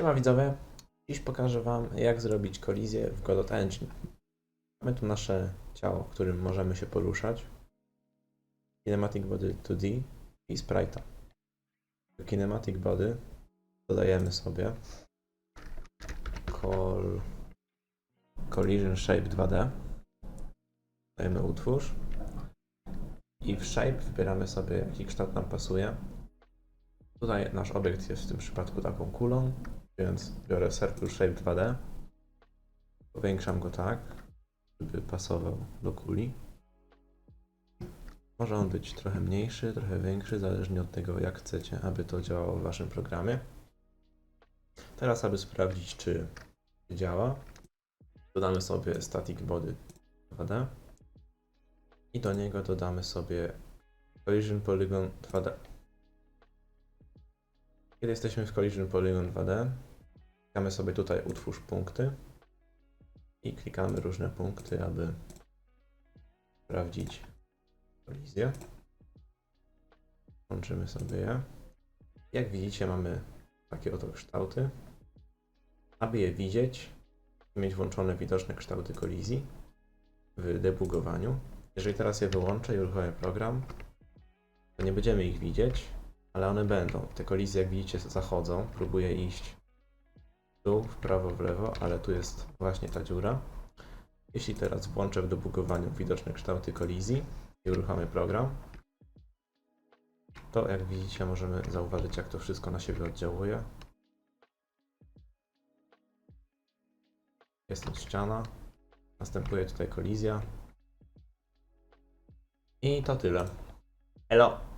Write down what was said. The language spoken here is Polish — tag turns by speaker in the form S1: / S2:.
S1: Siema widzowie, dziś pokażę Wam jak zrobić kolizję w Godot Engine. Mamy tu nasze ciało, którym możemy się poruszać. Kinematic Body 2D i Sprite'a. Do Kinematic Body dodajemy sobie call, Collision Shape 2D. Dajemy utwórz. I w Shape wybieramy sobie jaki kształt nam pasuje. Tutaj nasz obiekt jest w tym przypadku taką kulą, więc biorę Circle Shape 2D. Powiększam go tak, żeby pasował do kuli. Może on być trochę mniejszy, trochę większy, zależnie od tego, jak chcecie, aby to działało w Waszym programie. Teraz, aby sprawdzić, czy działa, dodamy sobie Static Body 2D i do niego dodamy sobie Collision Polygon 2D. Kiedy jesteśmy w Collision Polygon 2D, klikamy sobie tutaj utwórz punkty i klikamy różne punkty, aby sprawdzić kolizję. Łączymy sobie je. Jak widzicie mamy takie oto kształty. Aby je widzieć, mieć włączone widoczne kształty kolizji w debugowaniu. Jeżeli teraz je wyłączę i uruchomię program, to nie będziemy ich widzieć, ale one będą. Te kolizje, jak widzicie, zachodzą. Próbuję iść dół, w prawo, w lewo, ale tu jest właśnie ta dziura. Jeśli teraz włączę w debugowaniu widoczne kształty kolizji i uruchomię program, to jak widzicie możemy zauważyć, jak to wszystko na siebie oddziałuje. Jest tu ściana, następuje tutaj kolizja. I to tyle. Elo!